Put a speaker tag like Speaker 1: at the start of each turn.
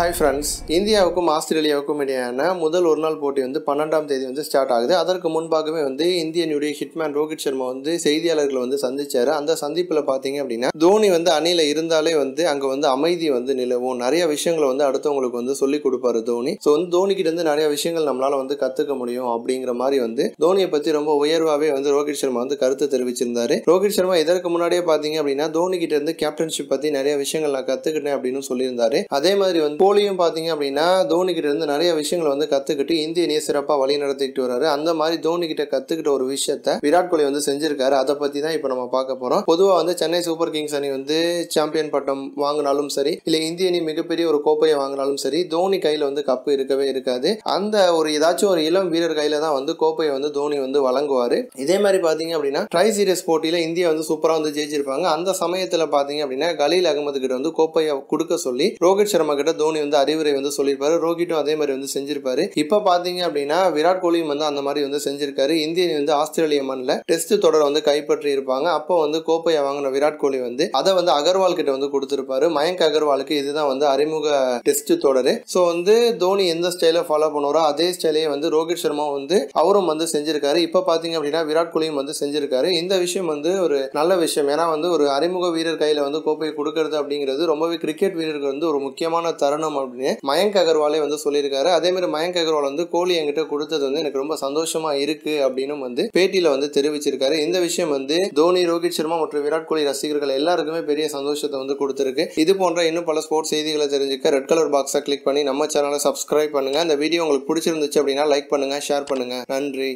Speaker 1: Hi friends இந்தியாவுக்கும் ஆஸ்திரேலியாவுக்கும் இடையான முதல் ஒரு நாள் போட்டி வந்து பன்னெண்டாம் தேதி வந்து ஸ்டார்ட் ஆகுது. அதற்கு முன்பாகவே வந்து இந்தியனுடைய ஹிட்மேன் ரோஹித் சர்மா வந்து செய்தியாளர்களை வந்து சந்திச்சார். அந்த சந்திப்பில் பார்த்தீங்க அப்படின்னா தோனி வந்து அணியில் இருந்தாலே வந்து அங்கே வந்து அமைதி வந்து நிலவும். நிறைய விஷயங்களை வந்து அடுத்தவங்களுக்கு வந்து சொல்லி கொடுப்பாரு தோனி. ஸோ வந்து தோனி கிட்ட இருந்து நிறைய விஷயங்கள் நம்மளால வந்து கற்றுக்க முடியும் அப்படிங்கிற மாதிரி வந்து தோனியை பற்றி ரொம்ப உயர்வாகவே வந்து ரோஹித் சர்மா வந்து கருத்து தெரிவிச்சிருந்தாரு. ரோஹித் சர்மா இதற்கு முன்னாடியே பார்த்தீங்க அப்படின்னா தோனி கிட்ட இருந்து கேப்டன்ஷிப் பற்றி நிறைய விஷயங்கள் நான் கற்றுக்கிட்டேன் அப்படின்னு சொல்லியிருந்தாரு. அதே மாதிரி வந்து கோலியும் பார்த்தீங்க அப்படின்னா தோனிக்கிட்ட இருந்து நிறைய விஷயங்களை வந்து கற்றுக்கிட்டு இந்திய அணியை சிறப்பாக வழி நடத்திக்கிட்டு வராரு அந்த மாதிரி தோனிக்கிட்ட கற்றுக்கிட்ட ஒரு விஷயத்த விராட் கோலி வந்து செஞ்சிருக்காரு. அதை பற்றி தான் இப்போ நம்ம பார்க்க போகிறோம் பொதுவாக வந்து சென்னை சூப்பர் கிங்ஸ் அணி வந்து சாம்பியன் பட்டம் வாங்கினாலும் சரி இல்லை இந்திய அணி மிகப்பெரிய ஒரு கோப்பையை வாங்கினாலும் சரி தோனி கையில் வந்து கப்பு இருக்கவே இருக்காது. அந்த ஒரு ஏதாச்சும் ஒரு இளம் வீரர் கையில் தான் வந்து கோப்பையை வந்து தோனி வந்து வழங்குவார். இதே மாதிரி பார்த்தீங்க அப்படின்னா ட்ரை சீரியஸ் போட்டியில் இந்தியா வந்து சூப்பராக வந்து ஜெயிச்சிருப்பாங்க. அந்த சமயத்தில் பார்த்தீங்க அப்படின்னா கலீல் அகமது கிட்ட வந்து கோப்பையை கொடுக்க சொல்லி ரோஹித் சர்மா கிட்ட தோனி தோனி வந்து அறிவுரை வந்து சொல்லியிருப்பாரு ரோஹிட்டும் அதே மாதிரி வந்து செஞ்சிருப்பாரு. இப்போ பார்த்தீங்க அப்படின்னா விராட் கோலியும் வந்து அந்த மாதிரி வந்து செஞ்சிருக்காரு. இந்திய வந்து ஆஸ்திரேலிய மண்ணில் டெஸ்ட் தொடரை வந்து கைப்பற்றி இருப்பாங்க அப்போ வந்து கோப்பையை வாங்கின விராட் கோலி வந்து அதை வந்து அகர்வால் கிட்ட வந்து கொடுத்திருப்பாரு. மயங்க் அகர்வாலுக்கு இதுதான் வந்து அறிமுக டெஸ்ட் தொடர். ஸோ வந்து தோனி எந்த ஸ்டைலை ஃபாலோ பண்ணுவாரோ அதே ஸ்டைலே வந்து ரோஹித் சர்மா வந்து அவரும் வந்து செஞ்சிருக்காரு. இப்போ பார்த்தீங்க அப்படின்னா விராட் கோலியும் வந்து செஞ்சிருக்காரு. இந்த விஷயம் வந்து ஒரு நல்ல விஷயம். ஏன்னா வந்து ஒரு அறிமுக வீரர் கையில் வந்து கோப்பையை கொடுக்கறது அப்படிங்கிறது ரொம்பவே கிரிக்கெட் வீரருக்கு வந்து ஒரு முக்கியமான தருணம். அப்படின்னு மயங்க் அகர்வாலே வந்து சொல்லியிருக்காரு. அதே மாதிரி மயங்க் அகர்வால் வந்து கோலி என்கிட்ட கொடுத்தது வந்து எனக்கு ரொம்ப சந்தோஷமா இருக்கு அப்படின்னு வந்து பேட்டியில வந்து தெரிவிச்சிருக்காரு. இந்த விஷயம் வந்து தோனி ரோஹித் சர்மா மற்றும் விராட் கோலி ரசிகர்கள் எல்லாருக்குமே பெரிய சந்தோஷத்தை வந்து கொடுத்துருக்கு. இது போன்ற இன்னும் பல ஸ்போர்ட்ஸ் செய்திகளை தெரிஞ்சுக்க ரெட் கலர் பாக்ஸை கிளிக் பண்ணி நம்ம சேனலை சப்ஸ்கிரைப் பண்ணுங்க. அந்த வீடியோ உங்களுக்கு பிடிச்சிருந்துச்சு அப்படின்னா லைக் பண்ணுங்க ஷேர் பண்ணுங்க. நன்றி.